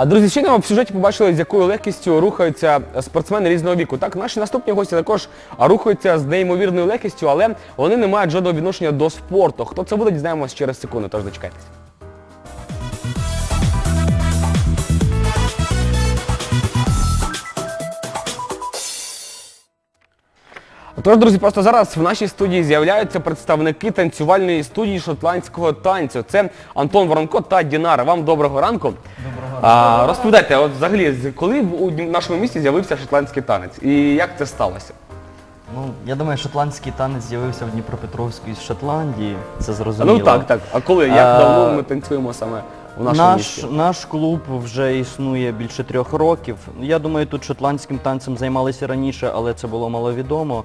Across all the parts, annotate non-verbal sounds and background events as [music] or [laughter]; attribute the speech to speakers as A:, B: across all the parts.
A: А друзі, щойно в сюжеті побачили, з якою легкістю рухаються спортсмени різного віку. Так, наші наступні гості також рухаються з неймовірною легкістю, але вони не мають жодного відношення до спорту. Хто це буде, дізнаємося через секунду, тож дочекайтесь. Тож, друзі, просто зараз в нашій студії з'являються представники танцювальної студії шотландського танцю. Це Антон Воронко та Дінара. Вам доброго ранку. Ранку. Розповідайте, от взагалі, з- коли в- у нашому місті з'явився шотландський танець і як це сталося?
B: Ну, я думаю, шотландський танець з'явився в Дніпропетровську із Шотландії, це зрозуміло.
A: Ну так, так. А коли? Як
B: А,
A: давно ми танцюємо саме у нашому
B: Наш,
A: місті?
B: наш клуб вже існує більше трьох років. Я думаю, тут шотландським танцем займалися раніше, але це було маловідомо.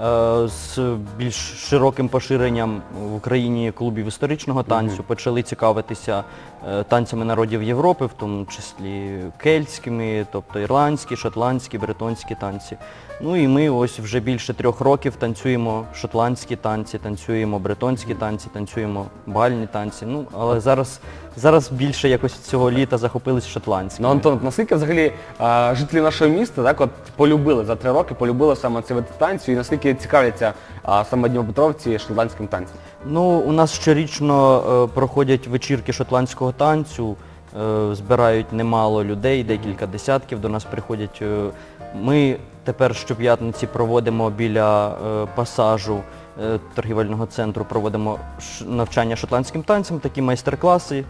B: Е, З більш широким поширенням в Україні клубів історичного танцю почали цікавитися е, танцями народів Європи, в тому числі кельтськими, тобто ірландські, шотландські, бретонські танці. Ну і ми ось вже більше трьох років танцюємо шотландські танці, танцюємо бретонські танці, танцюємо бальні танці. Ну, але зараз, зараз більше якось цього літа захопились шотландськими.
A: Ну, Антон, наскільки взагалі а, жителі нашого міста так от полюбили за три роки, полюбили саме цей вид танцю і наскільки цікавляться а, саме Дніпропетровці шотландським танцем?
B: Ну, у нас щорічно е, проходять вечірки шотландського танцю, е, збирають немало людей, декілька десятків до нас приходять. Е, Ми тепер щоп'ятниці проводимо біля е, пасажу е, торгівельного центру, проводимо навчання шотландським танцям, такі майстер-класи.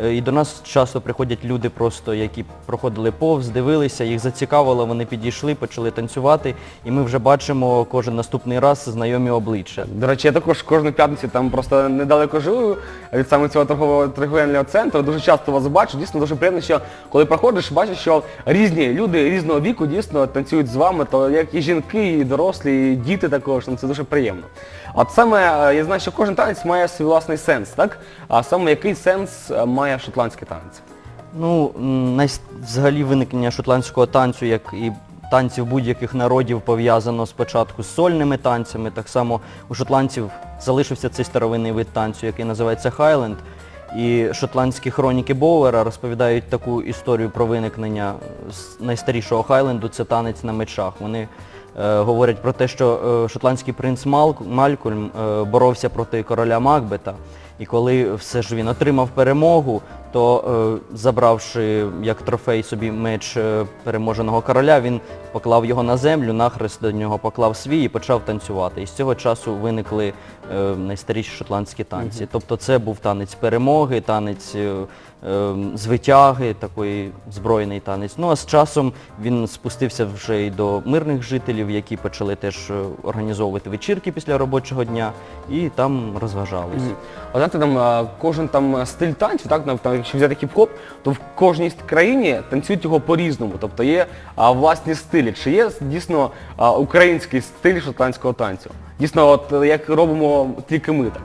B: Е, І до нас часто приходять люди просто, які проходили повз, дивилися, їх зацікавило, вони підійшли, почали танцювати, і ми вже бачимо кожен наступний раз знайомі обличчя.
A: До речі, я також кожну п'ятницю там просто недалеко живу від саме цього торгового торговельного центру. Дуже часто вас бачу. Дійсно дуже приємно, що коли проходиш, бачиш, що різні люди різного віку дійсно танцюють з вами, то як і жінки, і дорослі, і діти також. Ну, це дуже приємно. От саме е, я знаю, що кожен танець має свій власний сенс, так? А саме який сенс е, має шотландський танець?
B: Ну, взагалі виникнення шотландського танцю, як і танців будь-яких народів, пов'язано спочатку з сольними танцями. Так само у шотландців залишився цей старовинний вид танцю, який називається хайленд. І шотландські хроніки Боуера розповідають таку історію про виникнення найстарішого хайленду, це танець на мечах. Вони е, говорять про те, що е, шотландський принц Малк- Малькольм е, боровся проти короля Макбета. І коли все ж він отримав перемогу, то е, забравши як трофей собі меч е, переможеного короля, він поклав його на землю, нахрест до нього поклав свій і почав танцювати. І з цього часу виникли е, найстаріші шотландські танці. Тобто це був танець перемоги, танець звитяги, такий збройний танець. Ну а з часом він спустився вже і до мирних жителів, які почали теж організовувати вечірки після робочого дня і там розважались.
A: А знаєте, там кожен там стиль танцю, так, якщо взяти хіп-хоп, то в кожній країні танцюють його по-різному. Тобто є а, власні стилі. Чи є дійсно а, український стиль шотландського танцю? Дійсно, от е, як робимо тільки ми так.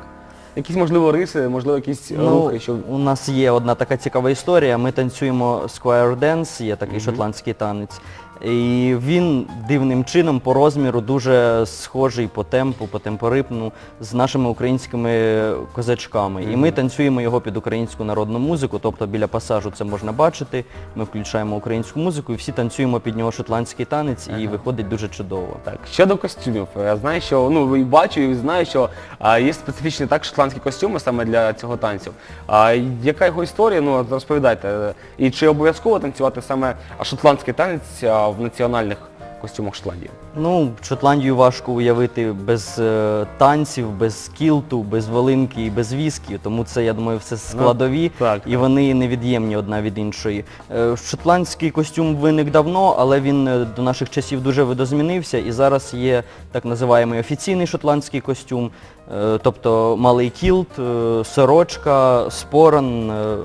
A: Якісь, можливо, риси, можливо, якісь
B: Ну,
A: рухи, що.
B: У нас є одна така цікава історія. Ми танцюємо Square Dance, є такий шотландський танець. І він дивним чином по розміру дуже схожий по темпу, по темпоритму з нашими українськими козачками. І ми танцюємо його під українську народну музику, тобто біля пасажу це можна бачити. Ми включаємо українську музику і всі танцюємо під нього шотландський танець, і виходить дуже чудово.
A: Так, щодо костюмів, я знаю, що ну і бачу і знаю, що а, є специфічні так шотландські костюми саме для цього танцю. А яка його історія? Ну розповідайте. І чи обов'язково танцювати саме шотландський танець а, в національних костюмах Шотландії?
B: Ну, Шотландію важко уявити без е, танців, без кілту, без волинки і без віскі, тому це, я думаю, все складові,
A: так,
B: і вони невід'ємні одна від іншої. Е, шотландський костюм виник давно, але він е, до наших часів дуже видозмінився, і зараз є так називаємий офіційний шотландський костюм, е, тобто малий кілт, е, сорочка, споран, е,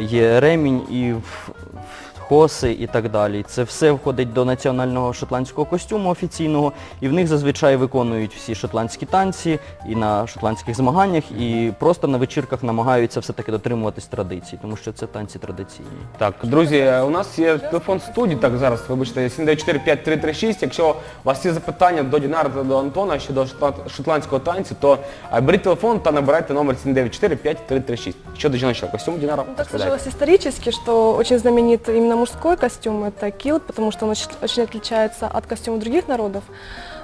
B: є ремінь. І в- хоси і так далі. Це все входить до національного шотландського костюму офіційного, і в них зазвичай виконують всі шотландські танці і на шотландських змаганнях, і просто на вечірках намагаються все-таки дотримуватись традицій, тому що це танці традиційні.
A: Так, друзі, у нас є телефон студії, так зараз, вибачте, 794-5336. Якщо у вас є запитання до Дінара та до Антона щодо шотланд- шотландського танцю, то беріть телефон та набирайте номер 794-5336. Щодо жіночого костюму Дінара,
C: Ну, так сложилось исторически, что очень знаменит именно мужской костюм, это килт, потому что он очень, очень отличается от костюмов других народов.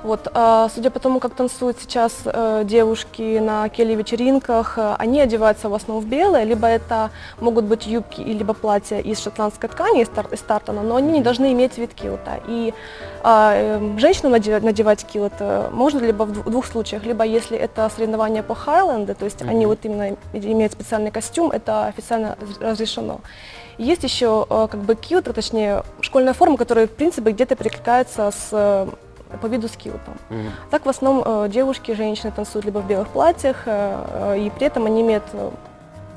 C: Вот, а, судя по тому, как танцуют сейчас э, девушки на келе-вечеринках, э, они одеваются в основном в белое, либо это могут быть юбки и либо платья из шотландской ткани, из, тар- из тартана, но они не должны иметь вид килта. И а, э, женщинам наде- надевать килт можно либо в дву- двух случаях, либо если это соревнования по Хайленду, то есть они вот именно имеют специальный костюм, это официально раз- разрешено. И Есть еще э, как бы килт, а точнее школьная форма, которая в принципе где-то перекликается с э, по виду с килтом.
A: Мгм.
C: Так в основном э, девушки, женщины танцуют либо в белых платьях, э, э, и при этом они имеют э,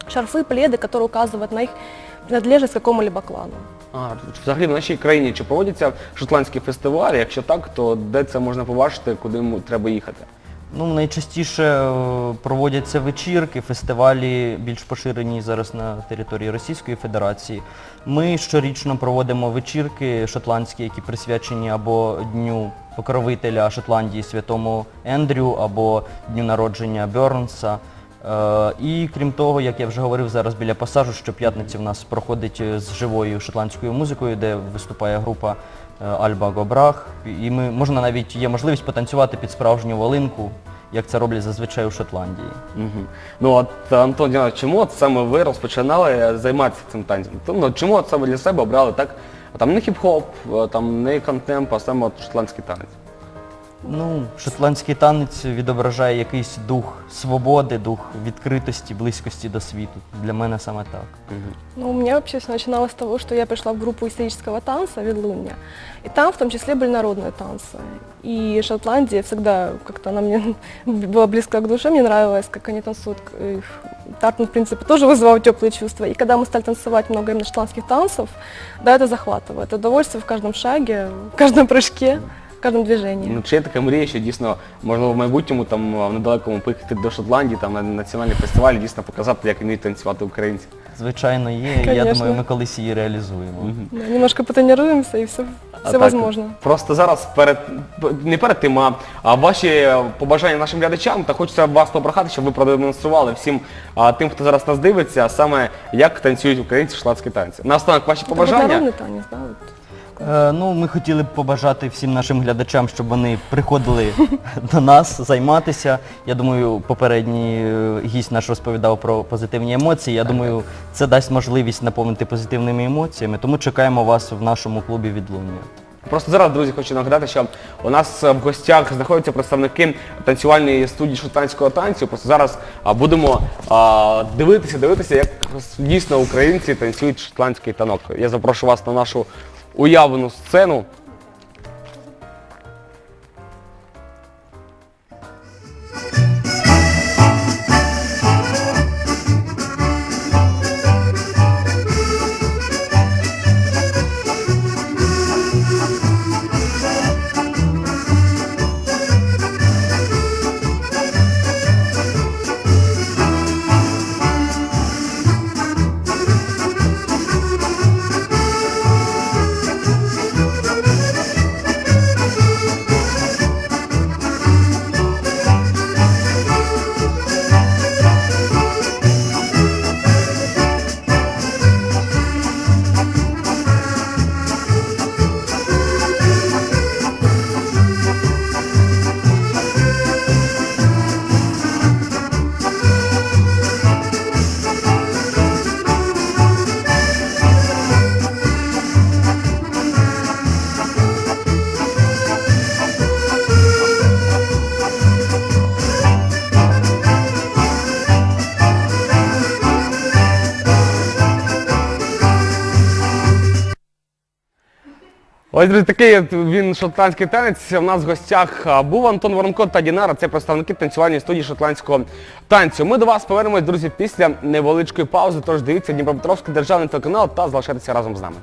C: шарфы, пледы, которые указывают на их принадлежность к какому-либо клану.
A: А, взагалі в нашій країні чи проводяться шотландські фестивалі? Якщо так, то де це можна побачити, куди йому треба їхати?
B: Ну, найчастіше е, проводяться вечірки, фестивалі більш поширені зараз на території Російської Федерації. Ми щорічно проводимо вечірки шотландські, які присвячені або Дню покровителя Шотландії Святому Ендрю, або Дню народження Бьорнса. Е, І крім того, як я вже говорив зараз біля пасажу, щоп'ятниці в нас проходить е, з живою шотландською музикою, де виступає група е, Альба Гобрах. І ми можна навіть є можливість потанцювати під справжню волинку, як це роблять зазвичай у Шотландії.
A: Мгм. Ну от Антон чому от саме ви розпочинали займатися цим танцем? Ну, чому от саме для себе обрали так? Там не хіп-хоп, там не контемп, а саме от шотландський танець.
B: Ну, шотландський танець відображає якийсь дух свободи, дух відкритості, близькості до світу. Для мене саме так.
C: Ну, у меня вообще все начиналось с того, что я пришла в группу исторического танца «Ведлунья». И там в том числе были народные танцы. И Шотландия всегда как-то она мне [laughs] была близка к душе, мне нравилось, как они танцуют. И Тартон, в принципе, тоже вызывал теплые чувства. И когда мы стали танцевать много именно шотландских танцев, да, это захватывает. Удовольствие в каждом шаге, в каждом прыжке, в каждом движении.
A: Ну, чи є така мрія, що дійсно можна в майбутньому там в недалекому поїхати до Шотландії, там на національні фестивалі, дійсно показати, як вміють танцювати українці.
B: Звичайно, є. і Я
C: Конечно.
B: думаю, ми колись її реалізуємо.
C: Да, немножко потренируемся и все,
A: А
C: все
A: так,
C: возможно.
A: Просто зараз перед не перед тим, а, а ваші побажання нашим глядачам, та хочеться вас попрохати, щоб ви продемонстрували всім а, тим, хто зараз нас дивиться, саме як танцюють українці шотландські танці. Наостанок ваші
C: Это
A: побажання.
C: народный танец, да?
B: Е, ну, ми хотіли б побажати всім нашим глядачам, щоб вони приходили [laughs] до нас займатися. Я думаю, попередній е, гість наш розповідав про позитивні емоції. Я думаю, це дасть можливість наповнити позитивними емоціями. Тому чекаємо вас в нашому клубі відлуння.
A: Просто зараз, друзі, хочу нагадати, що у нас е, в гостях знаходяться представники танцювальної студії шотландського танцю. Просто зараз а, будемо а, дивитися, дивитися, як дійсно українці танцюють шотландський танок. Я запрошую вас на нашу уявну сцену. Ось друзі, такий він шотландський танець. У нас в гостях був Антон Воронко та Дінара, це представники танцювальної студії шотландського танцю. Ми до вас повернемось, друзі, після невеличкої паузи. Тож дивіться Дніпропетровський державний телеканал та залишайтеся разом з нами.